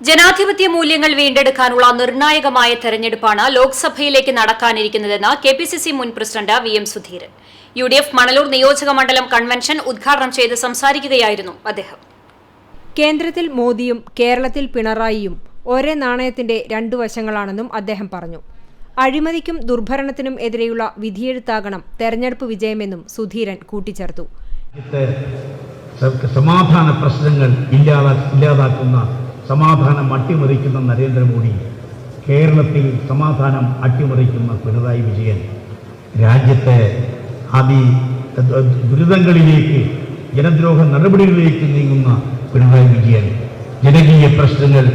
ജനാധിപത്യ മൂല്യങ്ങൾ വീണ്ടെടുക്കാനുള്ള നിർണായകമായ തെരഞ്ഞെടുപ്പാണ് ലോക്സഭയിലേക്ക് നടക്കാനിരിക്കുന്നതെന്ന് കെ പി സി സി മുൻ president V M Sudheeran. U D F Manalur നിയോജക മണ്ഡലം കൺവെൻഷൻ ഉദ്ഘാടനം ചെയ്ത് സംസാരിക്കുകയായിരുന്നു അദ്ദേഹം. കേന്ദ്രത്തിൽ മോദിയും കേരളത്തിൽ പിണറായിയും ഒരേ നാണയത്തിന്റെ രണ്ടു വശങ്ങളാണെന്നും അദ്ദേഹം പറഞ്ഞു. അഴിമതിക്കും ദുർഭരണത്തിനും എതിരെയുള്ള വിധിയെഴുത്താകണം തെരഞ്ഞെടുപ്പ് വിജയമെന്നും സുധീരൻ കൂട്ടിച്ചേർത്തു. സമാധാന പ്രശ്നങ്ങൾ ഇല്ലാതാക്കുന്ന സമാധാനം അട്ടിമറിക്കുന്ന നരേന്ദ്രമോദി കേരളത്തിൽ സമാധാനം അട്ടിമറിക്കുന്ന പിണറായി വിജയൻ. രാജ്യത്തെ അതി ദുരിതങ്ങളിലേക്ക് ജനദ്രോഹ നടപടികളിലേക്ക് നീങ്ങുന്ന പിണറായി വിജയൻ. ജനകീയ പ്രശ്നങ്ങൾ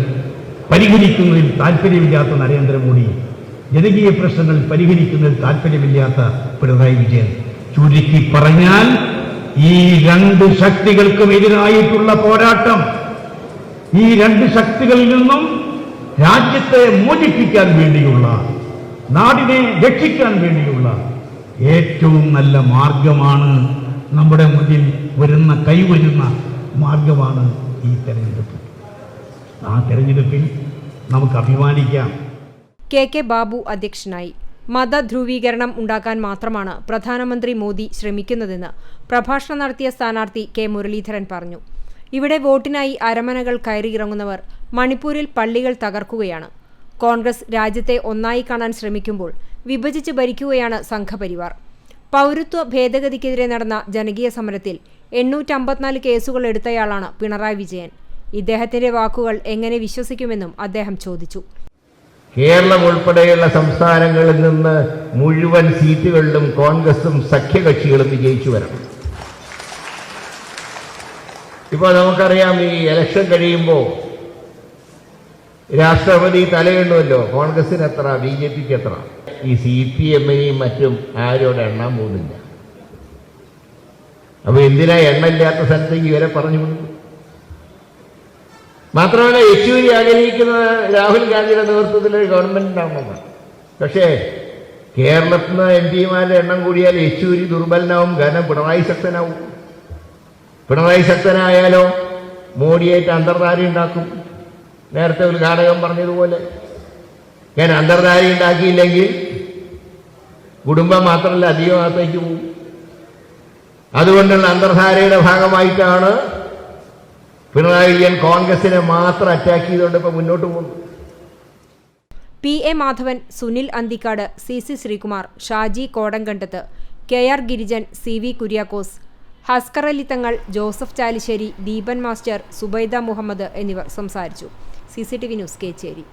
പരിഹരിക്കുന്നതിൽ താല്പര്യമില്ലാത്ത നരേന്ദ്രമോദി ജനകീയ പ്രശ്നങ്ങൾ പരിഹരിക്കുന്നതിൽ താല്പര്യമില്ലാത്ത പിണറായി വിജയൻ. ചുരുക്കി പറഞ്ഞാൽ ഈ രണ്ട് ശക്തികൾക്കും എതിരായിട്ടുള്ള പോരാട്ടം ഈ രണ്ട് ശക്തികളിൽ നിന്നും രാജ്യത്തെ മോചിപ്പിക്കാൻ വേണ്ടിയുള്ള നാടിനെ രക്ഷിക്കാൻ വേണ്ടിയുള്ള ഏറ്റവും നല്ല മാർഗമാണ് നമ്മുടെ മുന്നിൽ വരുന്ന കൈവരുന്ന മാർഗമാണ് ഈ തെരഞ്ഞെടുപ്പ്. ആ തെരഞ്ഞെടുപ്പിൽ നമുക്ക് അഭിമാനിക്കാം. കെ കെ ബാബു അധ്യക്ഷനായി മതധ്രുവീകരണം ഉണ്ടാക്കാൻ മാത്രമാണ് പ്രധാനമന്ത്രി മോദി ശ്രമിക്കുന്നതെന്ന് പ്രഭാഷണം നടത്തിയ സ്ഥാനാർത്ഥി കെ മുരളീധരൻ പറഞ്ഞു. ഇവിടെ വോട്ടിനായി അരമനകൾ കയറിയിറങ്ങുന്നവർ മണിപ്പൂരിൽ പള്ളികൾ തകർക്കുകയാണ്. കോൺഗ്രസ് രാജ്യത്തെ ഒന്നായി കാണാൻ ശ്രമിക്കുമ്പോൾ വിഭജിച്ച് ഭരിക്കുകയാണ് സംഘപരിവാർ. പൗരത്വ ഭേദഗതിക്കെതിരെ നടന്ന ജനകീയ സമരത്തിൽ എണ്ണൂറ്റമ്പത്തിനാല് കേസുകൾ എടുത്തയാളാണ് പിണറായി വിജയൻ. ഇദ്ദേഹത്തിന്റെ വാക്കുകൾ എങ്ങനെ വിശ്വസിക്കുമെന്നും അദ്ദേഹം ചോദിച്ചു. കേരളം ഉൾപ്പെടെയുള്ള സംസ്ഥാനങ്ങളിൽ നിന്ന് മുഴുവൻ സീറ്റുകളിലും കോൺഗ്രസും സഖ്യകക്ഷികളും വിജയിച്ചു വരണം. ഇപ്പോൾ നമുക്കറിയാം ഈ ഇലക്ഷൻ കഴിയുമ്പോൾ രാഷ്ട്രപതി തലയെണ്ണുമല്ലോ കോൺഗ്രസിന് എത്ര ബി ജെ പിക്ക് എത്ര ഈ സി പി എമ്മിനെയും മറ്റും ആരോട് എണ്ണാൻ പോകുന്നില്ല അപ്പൊ എന്തിനാ എണ്ണയില്ലാത്ത സ്ഥലത്തേക്ക് ഇവരെ പറഞ്ഞു കൊടുക്കും മാത്രമല്ല യെച്ചൂരി ആഗ്രഹിക്കുന്നത് രാഹുൽ ഗാന്ധിയുടെ നേതൃത്വത്തിൽ ഒരു ഗവൺമെന്റ് ഉണ്ടാവണമെന്നാണ് പക്ഷേ കേരളത്തിൽ നിന്ന് എം പിമാരുടെ എണ്ണം കൂടിയാൽ യെച്ചൂരി ദുർബലനാവും കാരണം പിണറായി ശക്തനാവും. പിണറായി ശക്തനായാലോ മോഡിയായിട്ട് അന്തർധാരി ഉണ്ടാക്കും. നേരത്തെ ഉദ്ഘാടകം പറഞ്ഞതുപോലെ. ഞാൻ അന്തർധാരി ഉണ്ടാക്കിയില്ലെങ്കിൽ കുടുംബം മാത്രമല്ല അധികമാകത്തേക്ക് പോകും. അതുകൊണ്ടുള്ള അന്തർധാരയുടെ ഭാഗമായിട്ടാണ് പിണറായി വിജയൻ കോൺഗ്രസിനെ മാത്രം അറ്റാക്ക് ചെയ്തുകൊണ്ട് ഇപ്പൊ മുന്നോട്ട് പോകുന്നു P A Madhavan Sunil Anthikad C C Sreekumar Shaji Kodankandath K R Girijan C V Kuriakose Askar Ali Thangal Joseph Chalissery Deepan master Subaida Muhammad എന്നിവർ സംസാരിച്ചു. C C T V news Kechery.